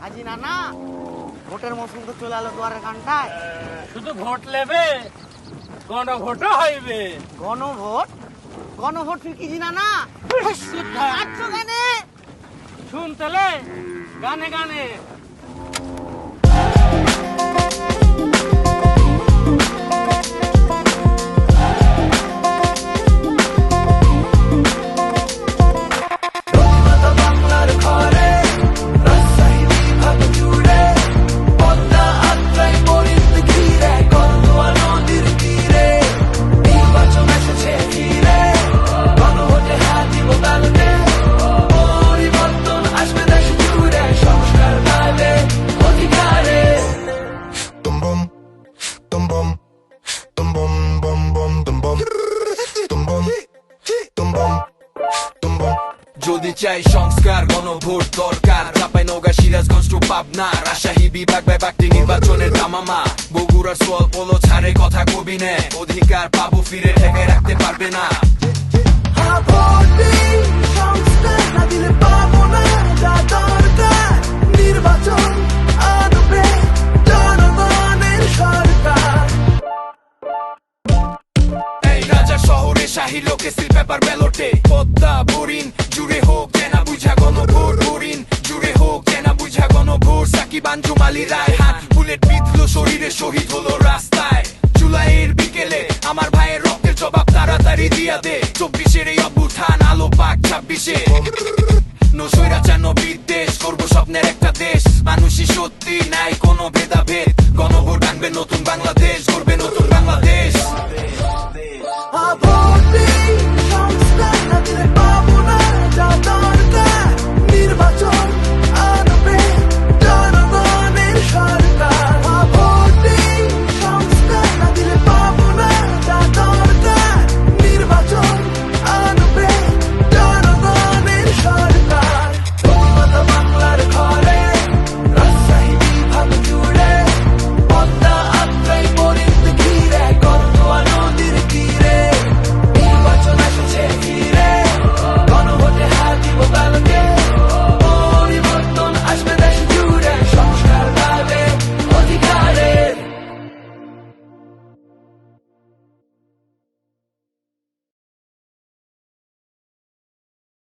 হাজি নানা ভোটের মৌসুম তো চলে এলো দুয়ারের ঘন্টায়। শুধু ভোট নেবে গণভোটও হইবে। গণভোট? গণভোট কি জিনা না আটশো গানে। শুনতেলে গানে গানে। যদি চাই সংস্কার গণভোট দরকার। চাপাই নগা সিরাজগঞ্জ টু পাবনা রাজশাহী বিভাগ বিভাগটি নির্বাচনের দামামা। বগুড়ার সোয়াল পোলো ছাড়ে কথা কবি নে। অধিকার পাবো ফিরে ঠেকে রাখতে পারবে না। শহরে শাহী লোকে সিল পেপার ব্যালটে। পদ্মা বরিন সাকিব রায় হাত। বুলেট বিঁধলো, শরীরে শহীদ হলো রাস্তায়। জুলাইয়ের বিকেলে আমার ভাইয়ের রক্তের জবাব তাড়াতাড়ি দিয়া দে। চব্বিশের এই অভ্যুত্থান, আলো পাক ছাব্বিশে। নসৈরাচার বিদ্বেষ, করব স্বপ্নের একটা দেশ। মানুষই সত্যি নাই কোনো ভেদাভেদ। গণভোট আনবে নতুন বাংলাদেশ করবে নতুন